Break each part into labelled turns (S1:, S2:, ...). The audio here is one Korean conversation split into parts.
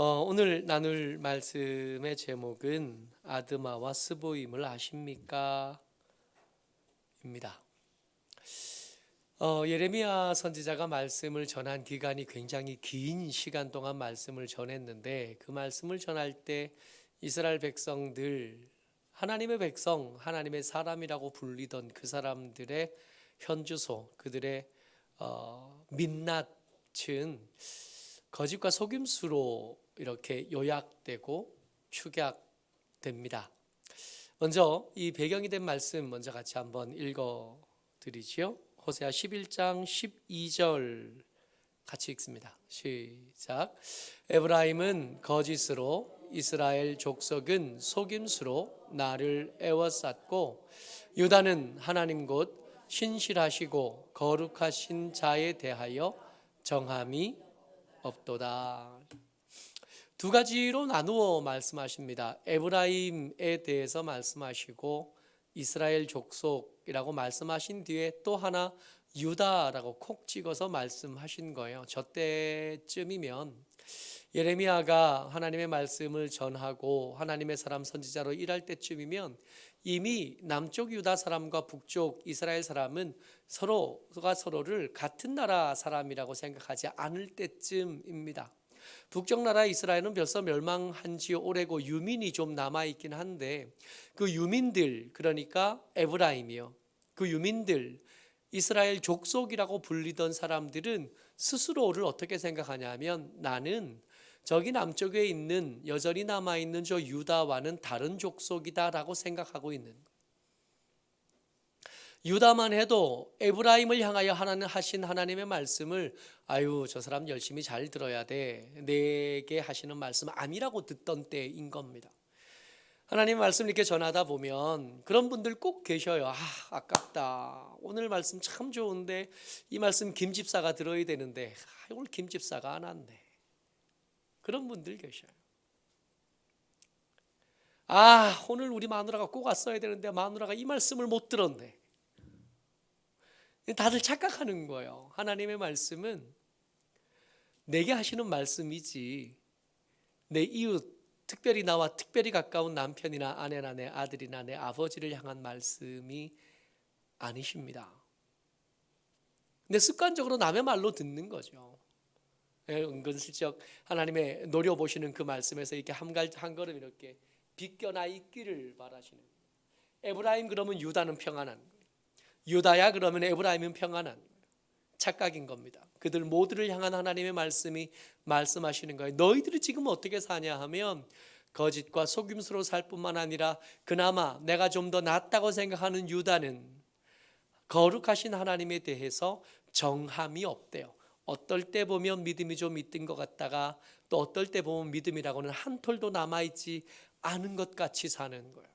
S1: 어, 오늘 나눌 말씀의 제목은 아드마와 스보임을 아십니까? 입니다. 어, 예레미야 선지자가 말씀을 전한 기간이 굉장히 긴 시간 동안 말씀을 전했는데 그 말씀을 전할 때 이스라엘 백성들 하나님의 백성, 하나님의 사람이라고 불리던 그 사람들의 현주소, 그들의 어, 민낯은 거짓과 속임수로 이렇게 요약되고 축약됩니다. 먼저 이 배경이 된 말씀 먼저 같이 한번 읽어 드리지요. 호세아 11장 12절 같이 읽습니다. 시작. 에브라임은 거짓으로 이스라엘 족속은 속임수로 나를 애워쌌고 유다는 하나님 곧 신실하시고 거룩하신 자에 대하여 정함이 없도다. 두 가지로 나누어 말씀하십니다. 에브라임에 대해서 말씀하시고 이스라엘 족속이라고 말씀하신 뒤에 또 하나 유다라고 콕 찍어서 말씀하신 거예요. 저 때쯤이면 예레미야가 하나님의 말씀을 전하고 하나님의 사람 선지자로 일할 때쯤이면 이미 남쪽 유다 사람과 북쪽 이스라엘 사람은 서로가 서로를 같은 나라 사람이라고 생각하지 않을 때쯤입니다. 북쪽 나라 이스라엘은 벌써 멸망한 지 오래고 유민이 좀 남아 있긴 한데 그 유민들 그러니까 에브라임이요. 그 유민들 이스라엘 족속이라고 불리던 사람들은 스스로를 어떻게 생각하냐면 나는 저기 남쪽에 있는 여전히 남아 있는 저 유다와는 다른 족속이다라고 생각하고 있는 유다만 해도 에브라임을 향하여 하나님 하신 하나님의 말씀을 아유 저 사람 열심히 잘 들어야 돼 내게 하시는 말씀 아니라고 듣던 때인 겁니다. 하나님 말씀 이렇게 전하다 보면 그런 분들 꼭 계셔요. 아 아깝다. 오늘 말씀 참 좋은데 이 말씀 김 집사가 들어야 되는데 아, 오늘 김 집사가 안 왔네. 그런 분들 계셔요. 아 오늘 우리 마누라가 꼭 왔어야 되는데 마누라가 이 말씀을 못 들었네. 다들 착각하는 거예요. 하나님의 말씀은 내게 하시는 말씀이지 내 이웃 특별히 나와 특별히 가까운 남편이나 아내나 내 아들이나 내 아버지를 향한 말씀이 아니십니다. 근데 습관적으로 남의 말로 듣는 거죠. 예, 은근슬쩍 하나님의 노려보시는 그 말씀에서 이렇게 한, 갈, 한 걸음 이렇게 비껴나 있기를 바라시는 에브라임 그러면 유다는 평안한. 유다야 그러면 에브라임은 평안한. 착각인 겁니다. 그들 모두를 향한 하나님의 말씀이 말씀하시는 거예요. 너희들이 지금 어떻게 사냐 하면 거짓과 속임수로 살 뿐만 아니라 그나마 내가 좀 더 낫다고 생각하는 유다는 거룩하신 하나님에 대해서 정함이 없대요. 어떨 때 보면 믿음이 좀 있던 것 같다가 또 어떨 때 보면 믿음이라고는 한 톨도 남아있지 않은 것 같이 사는 거예요.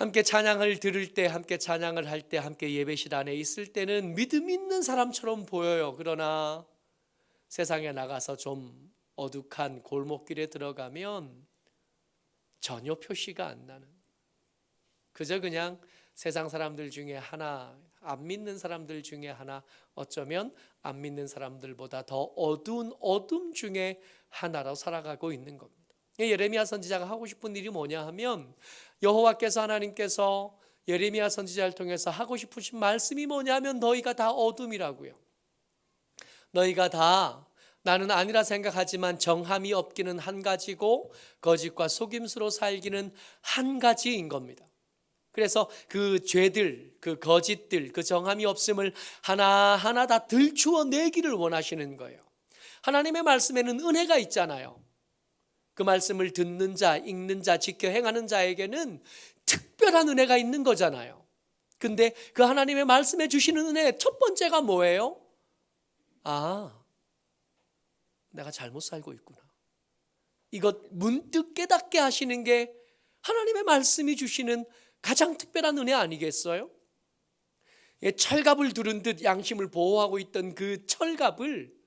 S1: 함께 찬양을 들을 때, 함께 찬양을 할 때, 함께 예배실 안에 있을 때는 믿음 있는 사람처럼 보여요. 그러나 세상에 나가서 좀 어둑한 골목길에 들어가면 전혀 표시가 안 나는. 그저 그냥 세상 사람들 중에 하나, 안 믿는 사람들 중에 하나, 어쩌면 안 믿는 사람들보다 더 어두운 어둠 중에 하나로 살아가고 있는 겁니다. 예레미야 선지자가 하고 싶은 일이 뭐냐 하면 여호와께서 하나님께서 예레미야 선지자를 통해서 하고 싶으신 말씀이 뭐냐면 너희가 다 어둠이라고요. 너희가 다 나는 아니라 생각하지만 정함이 없기는 한 가지고 거짓과 속임수로 살기는 한 가지인 겁니다. 그래서 그 죄들, 그 거짓들, 그 정함이 없음을 하나하나 다 들추어 내기를 원하시는 거예요. 하나님의 말씀에는 은혜가 있잖아요. 그 말씀을 듣는 자, 읽는 자, 지켜 행하는 자에게는 특별한 은혜가 있는 거잖아요. 근데 그 하나님의 말씀해 주시는 은혜 첫 번째가 뭐예요? 아, 내가 잘못 살고 있구나. 이것 문득 깨닫게 하시는 게 하나님의 말씀이 주시는 가장 특별한 은혜 아니겠어요? 예, 철갑을 두른 듯 양심을 보호하고 있던 그 철갑을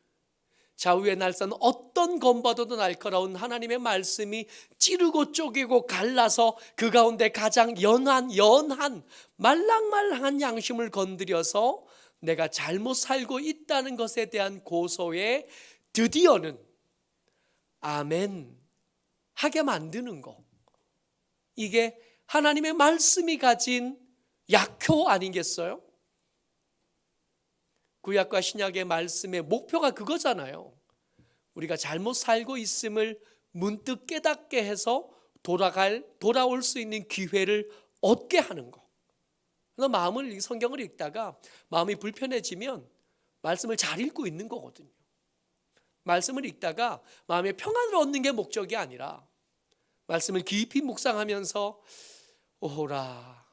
S1: 좌우의 날선 어떤 검봐도도 날카로운 하나님의 말씀이 찌르고 쪼개고 갈라서 그 가운데 가장 연한 연한 말랑말랑한 양심을 건드려서 내가 잘못 살고 있다는 것에 대한 고소의 드디어는 아멘 하게 만드는 거. 이게 하나님의 말씀이 가진 약효 아니겠어요? 구약과 신약의 말씀의 목표가 그거잖아요. 우리가 잘못 살고 있음을 문득 깨닫게 해서 돌아갈 돌아올 수 있는 기회를 얻게 하는 거. 그래서 마음을 이 성경을 읽다가 마음이 불편해지면 말씀을 잘 읽고 있는 거거든요. 말씀을 읽다가 마음의 평안을 얻는 게 목적이 아니라 말씀을 깊이 묵상하면서 오호라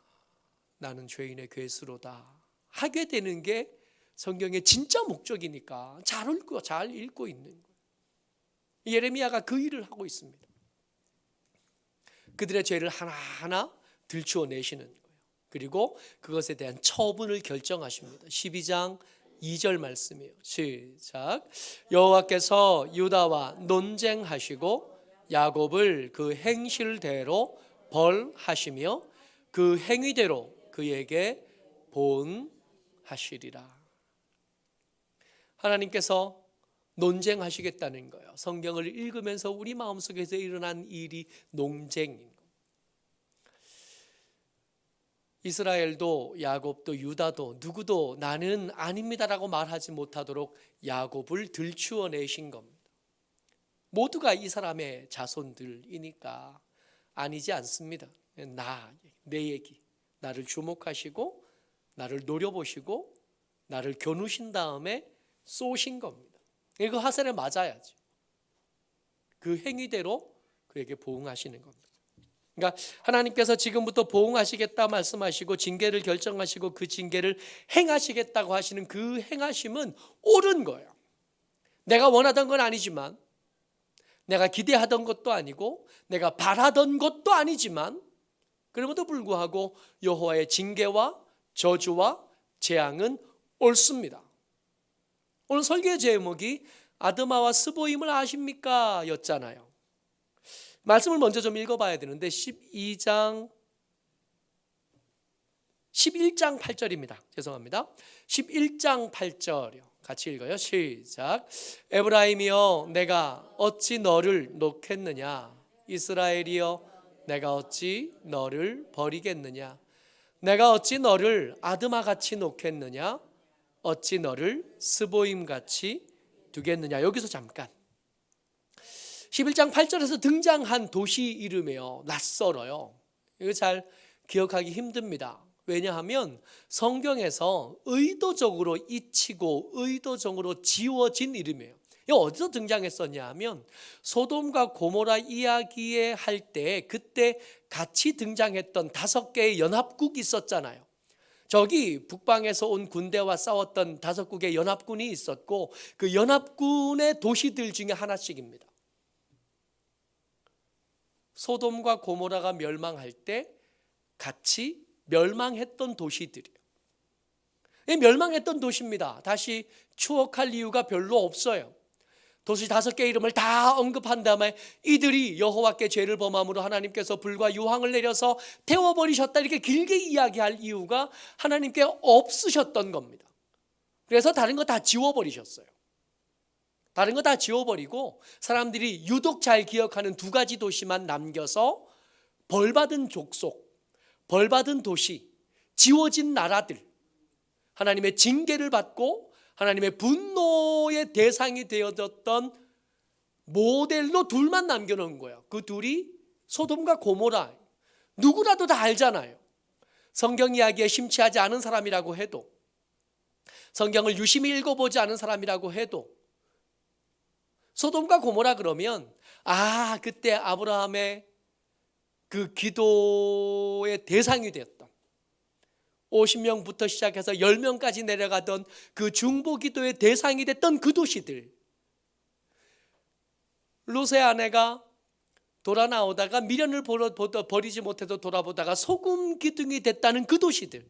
S1: 나는 죄인의 괴수로다 하게 되는 게 성경의 진짜 목적이니까 잘 읽고 잘 읽고 있는 거예요. 예레미야가 그 일을 하고 있습니다. 그들의 죄를 하나하나 들추어 내시는 거예요. 그리고 그것에 대한 처분을 결정하십니다. 12장 2절 말씀이에요. 시작. 여호와께서 유다와 논쟁하시고 야곱을 그 행실대로 벌하시며 그 행위대로 그에게 보응하시리라. 하나님께서 논쟁하시겠다는 거예요. 성경을 읽으면서 우리 마음속에서 일어난 일이 논쟁인. 이스라엘도 야곱도 유다도 누구도 나는 아닙니다라고 말하지 못하도록 야곱을 들추어 내신 겁니다. 모두가 이 사람의 자손들이니까 아니지 않습니다. 나, 내 얘기. 나를 주목하시고 나를 노려보시고 나를 겨누신 다음에 쏘신 겁니다. 그 하셀에 맞아야죠. 그 행위대로 그에게 보응하시는 겁니다. 그러니까 하나님께서 지금부터 보응하시겠다 말씀하시고 징계를 결정하시고 그 징계를 행하시겠다고 하시는 그 행하심은 옳은 거예요. 내가 원하던 건 아니지만 내가 기대하던 것도 아니고 내가 바라던 것도 아니지만 그럼에도 불구하고 여호와의 징계와 저주와 재앙은 옳습니다. 오늘 설교의 제목이 아드마와 스보임을 아십니까? 였잖아요. 말씀을 먼저 좀 읽어봐야 되는데 12장 11장 8절입니다. 죄송합니다. 11장 8절이요. 같이 읽어요. 시작. 에브라임이여 내가 어찌 너를 놓겠느냐 이스라엘이여 내가 어찌 너를 버리겠느냐 내가 어찌 너를 아드마 같이 놓겠느냐 어찌 너를 스보임 같이 두겠느냐 여기서 잠깐 11장 8절에서 등장한 도시 이름이에요. 낯설어요. 이거 잘 기억하기 힘듭니다. 왜냐하면 성경에서 의도적으로 잊히고 의도적으로 지워진 이름이에요. 이 어디서 등장했었냐 하면 소돔과 고모라 이야기에 할 때 그때 같이 등장했던 다섯 개의 연합국이 있었잖아요. 저기 북방에서 온 군대와 싸웠던 다섯 국의 연합군이 있었고 그 연합군의 도시들 중에 하나씩입니다. 소돔과 고모라가 멸망할 때 같이 멸망했던 도시들이에요. 멸망했던 도시입니다. 다시 추억할 이유가 별로 없어요. 도시 다섯 개 이름을 다 언급한 다음에 이들이 여호와께 죄를 범함으로 하나님께서 불과 유황을 내려서 태워버리셨다 이렇게 길게 이야기할 이유가 하나님께 없으셨던 겁니다. 그래서 다른 거 다 지워버리셨어요. 다른 거 다 지워버리고 사람들이 유독 잘 기억하는 두 가지 도시만 남겨서 벌받은 족속, 벌받은 도시, 지워진 나라들, 하나님의 징계를 받고 하나님의 분노의 대상이 되어졌던 모델로 둘만 남겨놓은 거예요. 그 둘이 소돔과 고모라. 누구라도 다 알잖아요. 성경 이야기에 심취하지 않은 사람이라고 해도 성경을 유심히 읽어보지 않은 사람이라고 해도 소돔과 고모라 그러면 아 그때 아브라함의 그 기도의 대상이 되었던 50명부터 시작해서 10명까지 내려가던 그 중보 기도의 대상이 됐던 그 도시들 롯의 아내가 돌아 나오다가 미련을 버리지 못해도 돌아보다가 소금 기둥이 됐다는 그 도시들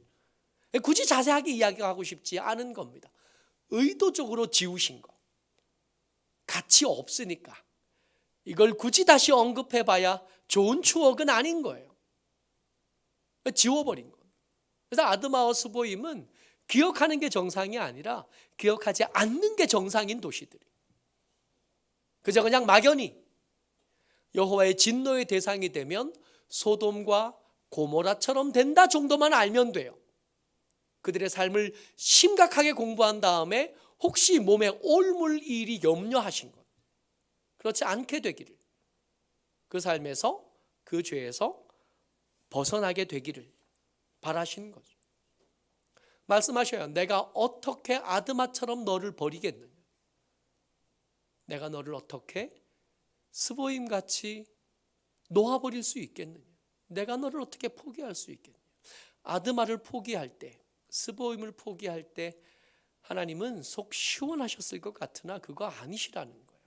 S1: 굳이 자세하게 이야기하고 싶지 않은 겁니다. 의도적으로 지우신 거. 가치 없으니까 이걸 굳이 다시 언급해봐야 좋은 추억은 아닌 거예요. 지워버린 거. 그래서 아드마와 스보임은 기억하는 게 정상이 아니라 기억하지 않는 게 정상인 도시들이. 그저 그냥 막연히 여호와의 진노의 대상이 되면 소돔과 고모라처럼 된다 정도만 알면 돼요. 그들의 삶을 심각하게 공부한 다음에 혹시 몸에 옮을 일이 염려하신 것. 그렇지 않게 되기를. 그 삶에서 그 죄에서 벗어나게 되기를 바라신 거죠. 말씀하셔요. 내가 어떻게 아드마처럼 너를 버리겠느냐? 내가 너를 어떻게 스보임 같이 놓아버릴 수 있겠느냐? 내가 너를 어떻게 포기할 수 있겠느냐? 아드마를 포기할 때, 스보임을 포기할 때 하나님은 속 시원하셨을 것 같으나 그거 아니시라는 거예요.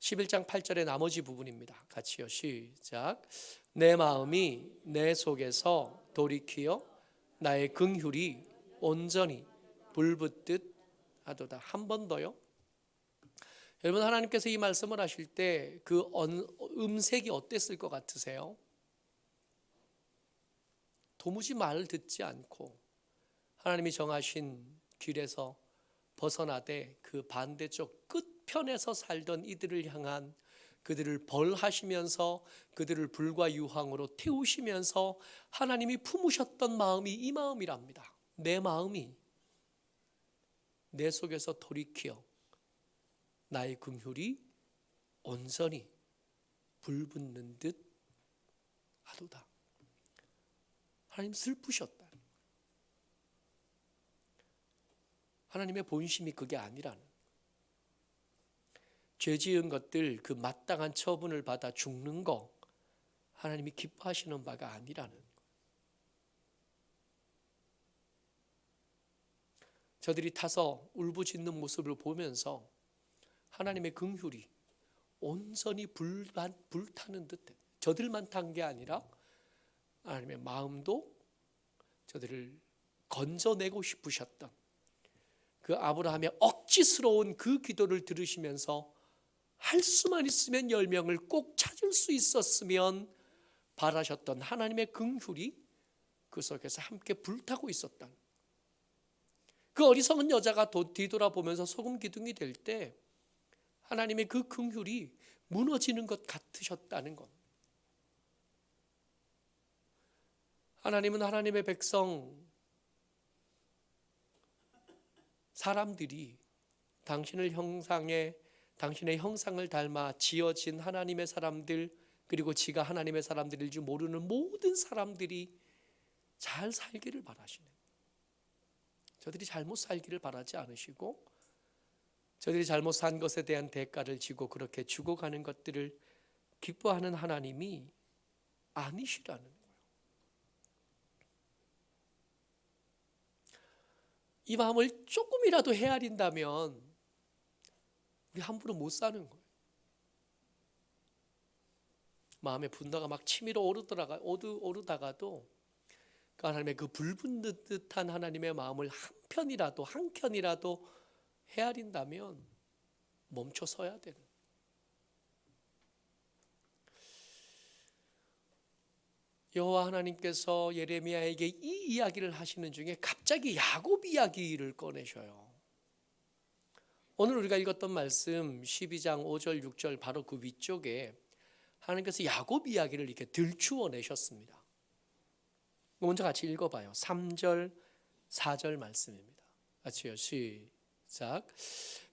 S1: 11장 8절의 나머지 부분입니다. 같이요. 시작. 내 마음이 내 속에서 돌이키어 나의 긍휼이 온전히 불붙듯 하도다. 한 번 더요. 여러분 하나님께서 이 말씀을 하실 때 그 음색이 어땠을 것 같으세요? 도무지 말을 듣지 않고 하나님이 정하신 길에서 벗어나되 그 반대쪽 끝편에서 살던 이들을 향한 그들을 벌하시면서 그들을 불과 유황으로 태우시면서 하나님이 품으셨던 마음이 이 마음이랍니다. 내 마음이 내 속에서 돌이키어 나의 금휼이 온전히 불붙는 듯 하도다. 하나님 슬프셨다. 하나님의 본심이 그게 아니라는. 죄 지은 것들 그 마땅한 처분을 받아 죽는 거 하나님이 기뻐하시는 바가 아니라는. 저들이 타서 울부짖는 모습을 보면서 하나님의 긍휼이 온전히 불만, 불타는 듯 저들만 탄 게 아니라 하나님의 마음도 저들을 건져내고 싶으셨던 그 아브라함의 억지스러운 그 기도를 들으시면서 할 수만 있으면 열 명을 꼭 찾을 수 있었으면 바라셨던 하나님의 긍휼이 그 속에서 함께 불타고 있었던 그 어리석은 여자가 뒤돌아보면서 소금 기둥이 될 때 하나님의 그 긍휼이 무너지는 것 같으셨다는 것. 하나님은 하나님의 백성 사람들이 당신을 형상에 당신의 형상을 닮아 지어진 하나님의 사람들 그리고 지가 하나님의 사람들일 줄 모르는 모든 사람들이 잘 살기를 바라시네. 저들이 잘못 살기를 바라지 않으시고 저들이 잘못 산 것에 대한 대가를 지고 그렇게 죽어가는 것들을 기뻐하는 하나님이 아니시라는 거예요. 이 마음을 조금이라도 헤아린다면 우리 함부로 못 사는 거예요. 마음의 분노가 막 치밀어 오르다가 오르다가도 그 하나님의 그 불붙는 듯한 하나님의 마음을 한 편이라도 한 켠이라도 헤아린다면 멈춰 서야 되는. 여호와 하나님께서 예레미야에게 이 이야기를 하시는 중에 갑자기 야곱 이야기를 꺼내셔요. 오늘 우리가 읽었던 말씀 12장 5절 6절 바로 그 위쪽에 하나님께서 야곱 이야기를 이렇게 들추어 내셨습니다. 먼저 같이 읽어봐요. 3절 4절 말씀입니다. 같이요. 시작.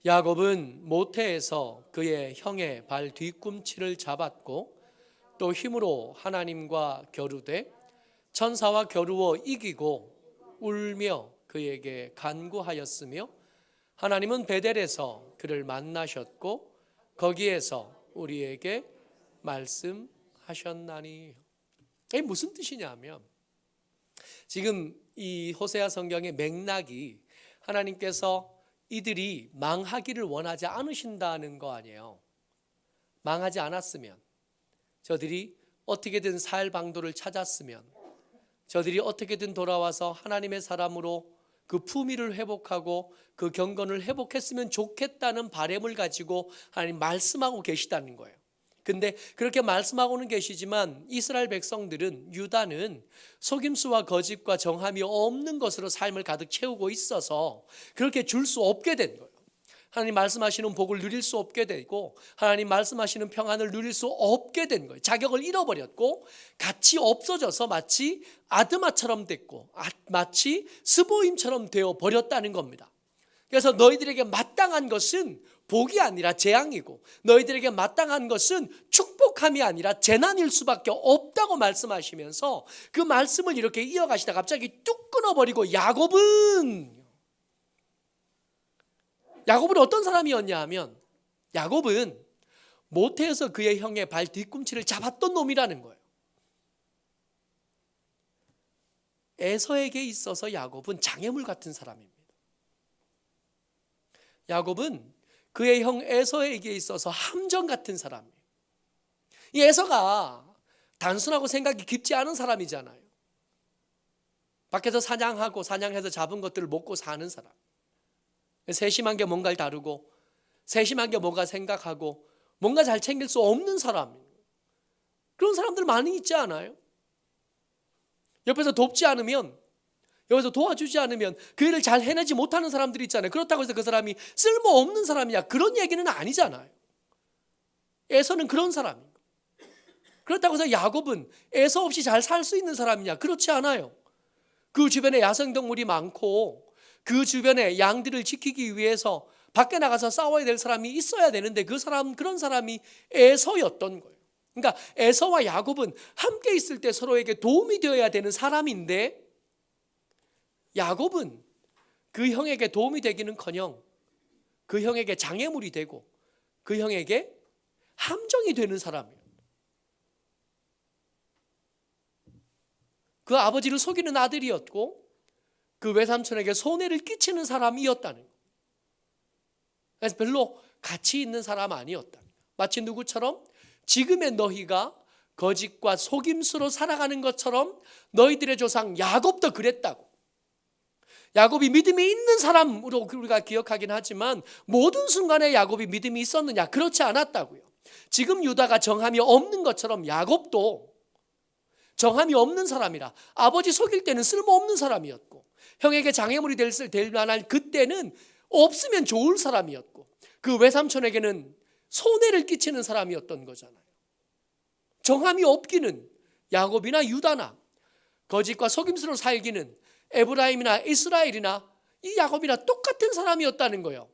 S1: 야곱은 모태에서 그의 형의 발 뒤꿈치를 잡았고 또 힘으로 하나님과 겨루되 천사와 겨루어 이기고 울며 그에게 간구하였으며 하나님은 베델에서 그를 만나셨고 거기에서 우리에게 말씀하셨나니 이게 무슨 뜻이냐면 지금 이 호세아 성경의 맥락이 하나님께서 이들이 망하기를 원하지 않으신다는 거 아니에요. 망하지 않았으면 저들이 어떻게든 살 방도를 찾았으면 저들이 어떻게든 돌아와서 하나님의 사람으로 그 품위를 회복하고 그 경건을 회복했으면 좋겠다는 바램을 가지고 하나님 말씀하고 계시다는 거예요. 근데 그렇게 말씀하고는 계시지만 이스라엘 백성들은 유다는 속임수와 거짓과 정함이 없는 것으로 삶을 가득 채우고 있어서 그렇게 줄 수 없게 된 거예요. 하나님 말씀하시는 복을 누릴 수 없게 되고 하나님 말씀하시는 평안을 누릴 수 없게 된 거예요. 자격을 잃어버렸고 같이 없어져서 마치 아드마처럼 됐고 아- 마치 스보임처럼 되어 버렸다는 겁니다. 그래서 너희들에게 마땅한 것은 복이 아니라 재앙이고 너희들에게 마땅한 것은 축복함이 아니라 재난일 수밖에 없다고 말씀하시면서 그 말씀을 이렇게 이어가시다 갑자기 뚝 끊어버리고 야곱은 야곱은 어떤 사람이었냐 하면 야곱은 모태에서 그의 형의 발 뒤꿈치를 잡았던 놈이라는 거예요. 에서에게 있어서 야곱은 장애물 같은 사람입니다. 야곱은 그의 형 에서에게 있어서 함정 같은 사람이에요. 이 에서가 단순하고 생각이 깊지 않은 사람이잖아요. 밖에서 사냥하고 사냥해서 잡은 것들을 먹고 사는 사람. 세심한 게 뭔가를 다루고 세심한 게 뭔가 생각하고 뭔가 잘 챙길 수 없는 사람. 그런 사람들 많이 있지 않아요? 옆에서 돕지 않으면 여기서 도와주지 않으면 그 일을 잘 해내지 못하는 사람들이 있잖아요. 그렇다고 해서 그 사람이 쓸모없는 사람이야. 그런 얘기는 아니잖아요. 에서는 그런 사람이고. 그렇다고 해서 야곱은 에서 없이 잘 살 수 있는 사람이냐? 그렇지 않아요. 그 주변에 야생동물이 많고 그 주변에 양들을 지키기 위해서 밖에 나가서 싸워야 될 사람이 있어야 되는데 그 사람 그런 사람이 에서였던 거예요. 그러니까 에서와 야곱은 함께 있을 때 서로에게 도움이 되어야 되는 사람인데 야곱은 그 형에게 도움이 되기는커녕 그 형에게 장애물이 되고 그 형에게 함정이 되는 사람이에요. 그 아버지를 속이는 아들이었고 그 외삼촌에게 손해를 끼치는 사람이었다는 거예요. 그래서 별로 가치 있는 사람 아니었다. 마치 누구처럼 지금의 너희가 거짓과 속임수로 살아가는 것처럼 너희들의 조상 야곱도 그랬다고. 야곱이 믿음이 있는 사람으로 우리가 기억하긴 하지만 모든 순간에 야곱이 믿음이 있었느냐? 그렇지 않았다고요. 지금 유다가 정함이 없는 것처럼 야곱도 정함이 없는 사람이라 아버지 속일 때는 쓸모없는 사람이었고 형에게 장애물이 될, 될 만한 그때는 없으면 좋을 사람이었고 그 외삼촌에게는 손해를 끼치는 사람이었던 거잖아요. 정함이 없기는 야곱이나 유다나 거짓과 속임수로 살기는 에브라임이나 이스라엘이나 이 야곱이나 똑같은 사람이었다는 거예요.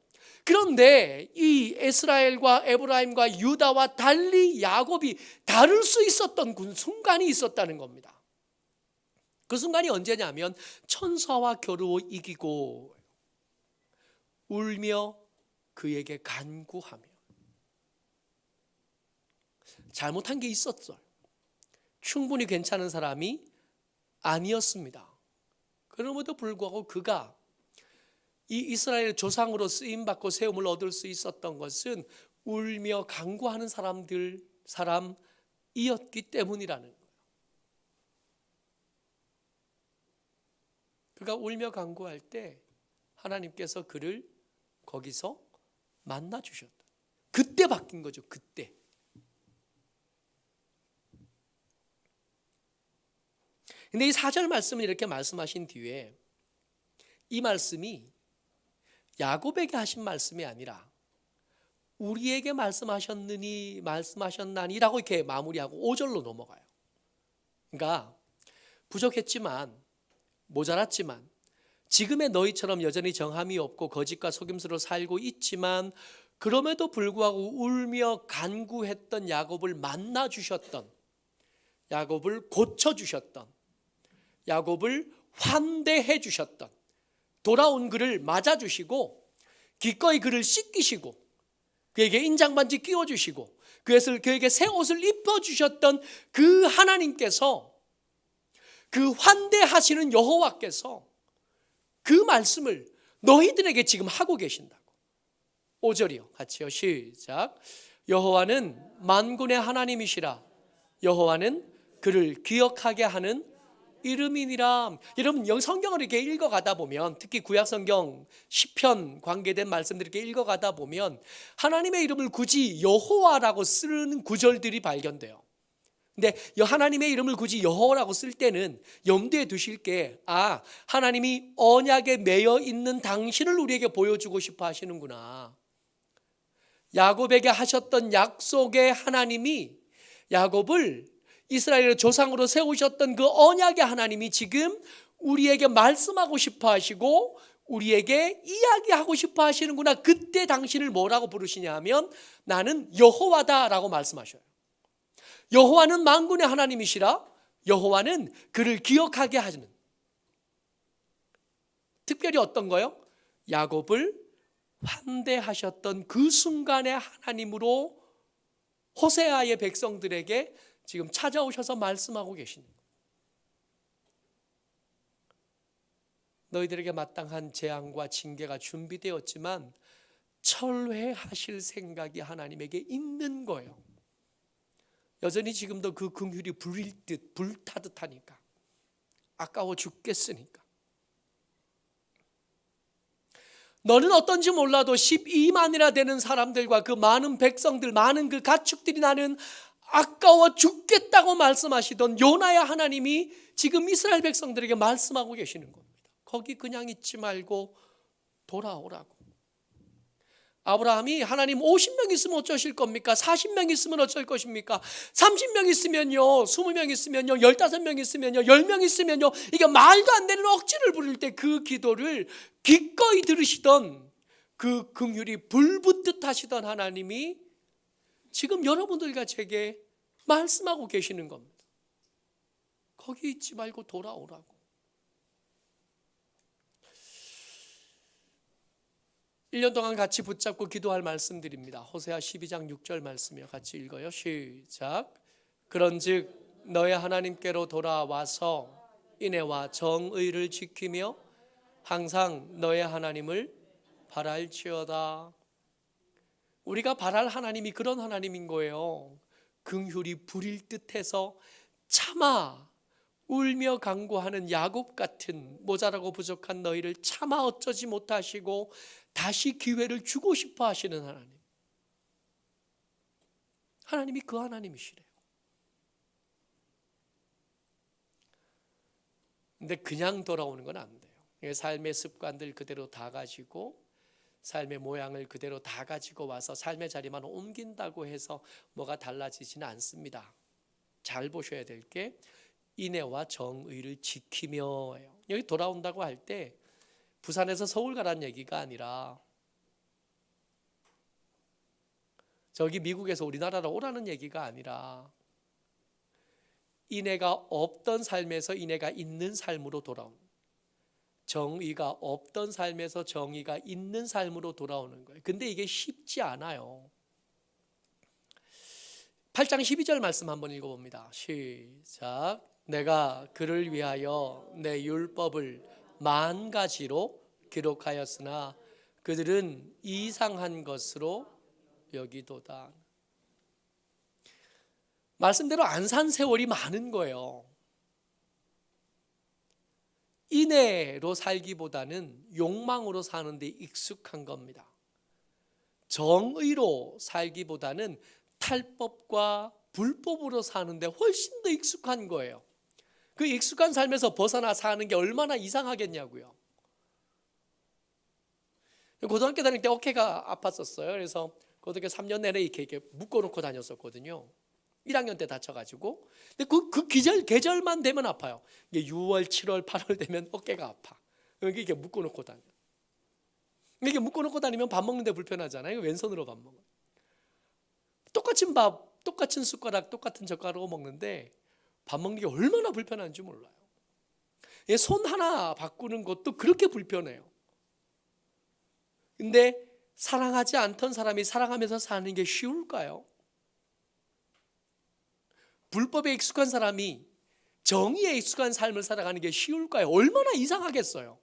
S1: 그런데 이 이스라엘과 에브라임과 유다와 달리 야곱이 다를 수 있었던 그 순간이 있었다는 겁니다. 그 순간이 언제냐면 천사와 겨루어 이기고 울며 그에게 간구하며 잘못한 게 있었어요. 충분히 괜찮은 사람이 아니었습니다. 그럼에도 불구하고 그가 이 이스라엘 조상으로 쓰임 받고 세움을 얻을 수 있었던 것은 울며 간구하는 사람들 사람이었기 때문이라는 거예요. 그가 울며 간구할 때 하나님께서 그를 거기서 만나 주셨다. 그때 바뀐 거죠. 그때. 근데 이 사절 말씀을 이렇게 말씀하신 뒤에 이 말씀이 야곱에게 하신 말씀이 아니라 우리에게 말씀하셨느니 말씀하셨나니라고 이렇게 마무리하고 5절로 넘어가요. 그러니까 부족했지만 모자랐지만 지금의 너희처럼 여전히 정함이 없고 거짓과 속임수로 살고 있지만 그럼에도 불구하고 울며 간구했던 야곱을 만나 주셨던 야곱을 고쳐 주셨던 야곱을 환대해 주셨던 돌아온 그를 맞아 주시고 기꺼이 그를 씻기시고 그에게 인장반지 끼워 주시고 그에게 새 옷을 입혀 주셨던 그 하나님께서 그 환대하시는 여호와께서 그 말씀을 너희들에게 지금 하고 계신다고. 5절이요. 같이요. 시작. 여호와는 만군의 하나님이시라. 여호와는 그를 기억하게 하는 이름이니라. 여러분 영 성경을 이렇게 읽어가다 보면 특히 구약 성경 시편 관계된 말씀들 이렇게 읽어가다 보면 하나님의 이름을 굳이 여호와라고 쓰는 구절들이 발견돼요. 근데 하나님의 이름을 굳이 여호와라고 쓸 때는 염두에 두실 게 아, 하나님이 언약에 매여 있는 당신을 우리에게 보여주고 싶어 하시는구나. 야곱에게 하셨던 약속의 하나님이 야곱을 이스라엘의 조상으로 세우셨던 그 언약의 하나님이 지금 우리에게 말씀하고 싶어 하시고 우리에게 이야기하고 싶어 하시는구나. 그때 당신을 뭐라고 부르시냐 하면 나는 여호와다라고 말씀하셔요. 여호와는 만군의 하나님이시라 여호와는 그를 기억하게 하시는 특별히 어떤 거요? 야곱을 환대하셨던 그 순간의 하나님으로 호세아의 백성들에게 지금 찾아오셔서 말씀하고 계십니다. 너희들에게 마땅한 재앙과 징계가 준비되었지만 철회하실 생각이 하나님에게 있는 거예요. 여전히 지금도 그 긍휼이 불일 듯 불타듯 하니까 아까워 죽겠으니까. 너는 어떤지 몰라도 12만이나 되는 사람들과 그 많은 백성들, 많은 그 가축들이 나는 아까워 죽겠다고 말씀하시던 요나의 하나님이 지금 이스라엘 백성들에게 말씀하고 계시는 겁니다. 거기 그냥 있지 말고 돌아오라고. 아브라함이 하나님 50명 있으면 어쩌실 겁니까? 40명 있으면 어쩔 것입니까? 30명 있으면요, 20명 있으면요, 15명 있으면요, 10명 있으면요, 이게 말도 안 되는 억지를 부릴 때 그 기도를 기꺼이 들으시던 그 긍휼이 불붙듯 하시던 하나님이 지금 여러분들과 제게 말씀하고 계시는 겁니다. 거기 있지 말고 돌아오라고. 1년 동안 같이 붙잡고 기도할 말씀드립니다. 호세아 12장 6절 말씀이요. 같이 읽어요. 시작. 그런즉 너의 하나님께로 돌아와서 인애와 정의를 지키며 항상 너의 하나님을 바랄지어다. 우리가 바랄 하나님이 그런 하나님인 거예요. 긍휼이 불일 듯해서 참아 울며 간구하는 야곱 같은 모자라고 부족한 너희를 차마 어쩌지 못하시고 다시 기회를 주고 싶어 하시는 하나님. 하나님이 그 하나님이시래요. 근데 그냥 돌아오는 건 안 돼요. 삶의 습관들 그대로 다 가지고 삶의 모양을 그대로 다 가지고 와서 삶의 자리만 옮긴다고 해서 뭐가 달라지지는 않습니다. 잘 보셔야 될 게 인애와 정의를 지키며예요. 여기 돌아온다고 할 때 부산에서 서울 가라는 얘기가 아니라 저기 미국에서 우리나라로 오라는 얘기가 아니라 인애가 없던 삶에서 인애가 있는 삶으로 돌아온 정의가 없던 삶에서 정의가 있는 삶으로 돌아오는 거예요. 근데 이게 쉽지 않아요. 8장 12절 말씀 한번 읽어봅니다. 시작. 내가 그를 위하여 내 율법을 만 가지로 기록하였으나 그들은 이상한 것으로 여기도다. 말씀대로 안 산 세월이 많은 거예요. 인애로 살기보다는 욕망으로 사는 데 익숙한 겁니다. 정의로 살기보다는 탈법과 불법으로 사는데 훨씬 더 익숙한 거예요. 그 익숙한 삶에서 벗어나 사는 게 얼마나 이상하겠냐고요. 고등학교 다닐 때 어깨가 아팠었어요. 그래서 고등학교 3년 내내 이렇게, 묶어놓고 다녔었거든요. 1학년 때 다쳐가지고. 근데 그, 그 계절, 계절만 되면 아파요. 이게 6월, 7월, 8월 되면 어깨가 아파. 여기 이렇게 묶어놓고 다녀. 이렇게 묶어놓고 다니면 밥 먹는데 불편하잖아요. 왼손으로 밥 먹어. 똑같은 밥, 똑같은 숟가락, 똑같은 젓가락으로 먹는데 밥 먹는 게 얼마나 불편한지 몰라요. 손 하나 바꾸는 것도 그렇게 불편해요. 근데 사랑하지 않던 사람이 사랑하면서 사는 게 쉬울까요? 불법에 익숙한 사람이 정의에 익숙한 삶을 살아가는 게 쉬울까요? 얼마나 이상하겠어요.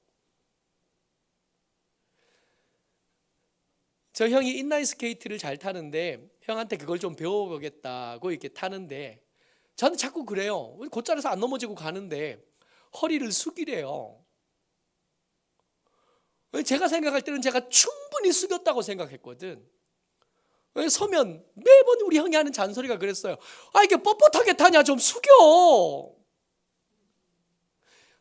S1: 저 형이 인라인 스케이트를 잘 타는데 형한테 그걸 좀 배워보겠다고 이렇게 타는데 저는 자꾸 그래요. 곧자리에서 안 넘어지고 가는데 허리를 숙이래요. 제가 생각할 때는 제가 충분히 숙였다고 생각했거든. 서면 매번 우리 형이 하는 잔소리가 그랬어요. 아 이게 뻣뻣하게 타냐 좀 숙여.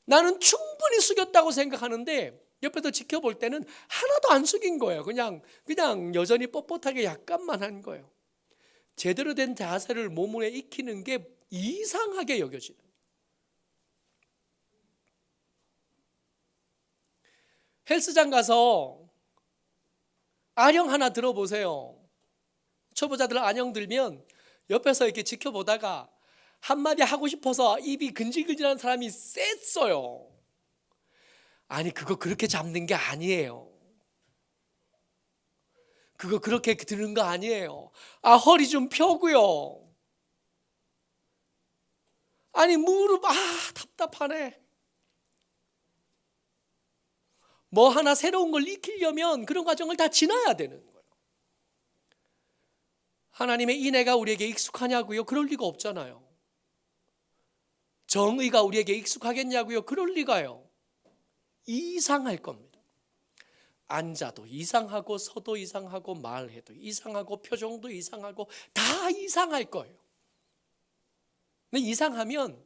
S1: 나는 충분히 숙였다고 생각하는데 옆에서 지켜볼 때는 하나도 안 숙인 거예요. 그냥 그냥 여전히 뻣뻣하게 약간만 한 거예요. 제대로 된 자세를 몸에 익히는 게 이상하게 여겨지는. 헬스장 가서 안형 하나 들어보세요. 초보자들 안형 들면 옆에서 이렇게 지켜보다가 한마디 하고 싶어서 입이 근질근질한 사람이 셌어요. 아니, 그거 그렇게 잡는 게 아니에요. 그거 그렇게 드는 거 아니에요. 아, 허리 좀 펴고요. 아니, 무릎, 아, 답답하네. 뭐 하나 새로운 걸 익히려면 그런 과정을 다 지나야 되는 거예요. 하나님의 인애가 우리에게 익숙하냐고요? 그럴 리가 없잖아요. 정의가 우리에게 익숙하겠냐고요? 그럴 리가요. 이상할 겁니다. 앉아도 이상하고 서도 이상하고 말해도 이상하고 표정도 이상하고 다 이상할 거예요. 근데 이상하면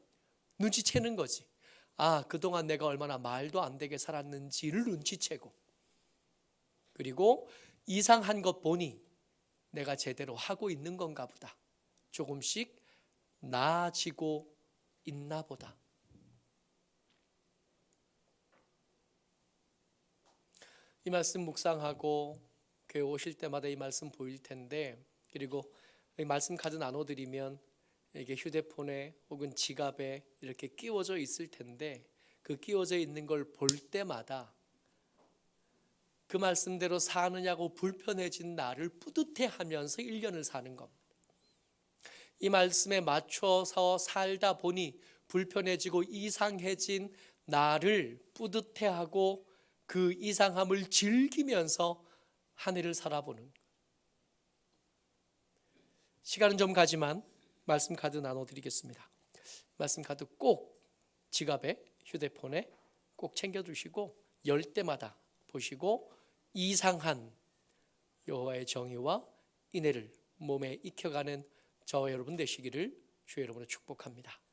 S1: 눈치채는 거지. 아, 그동안 내가 얼마나 말도 안 되게 살았는지를 눈치채고 그리고 이상한 것 보니 내가 제대로 하고 있는 건가 보다. 조금씩 나아지고 있나 보다. 이 말씀 묵상하고 교회 오실 때마다 이 말씀 보일 텐데 그리고 이 말씀 카드 나눠드리면 이게 휴대폰에 혹은 지갑에 이렇게 끼워져 있을 텐데 그 끼워져 있는 걸 볼 때마다 그 말씀대로 사느냐고 불편해진 나를 뿌듯해하면서 1년을 사는 겁니다. 이 말씀에 맞춰서 살다 보니 불편해지고 이상해진 나를 뿌듯해하고 그 이상함을 즐기면서 한 해를 살아보는 시간은 좀 가지만 말씀 카드 나눠드리겠습니다. 말씀 카드 꼭 지갑에 휴대폰에 꼭 챙겨두시고 열 때마다 보시고 이상한 여호와의 정의와 인애를 몸에 익혀가는 저와 여러분 되시기를 주의 여러분을 축복합니다.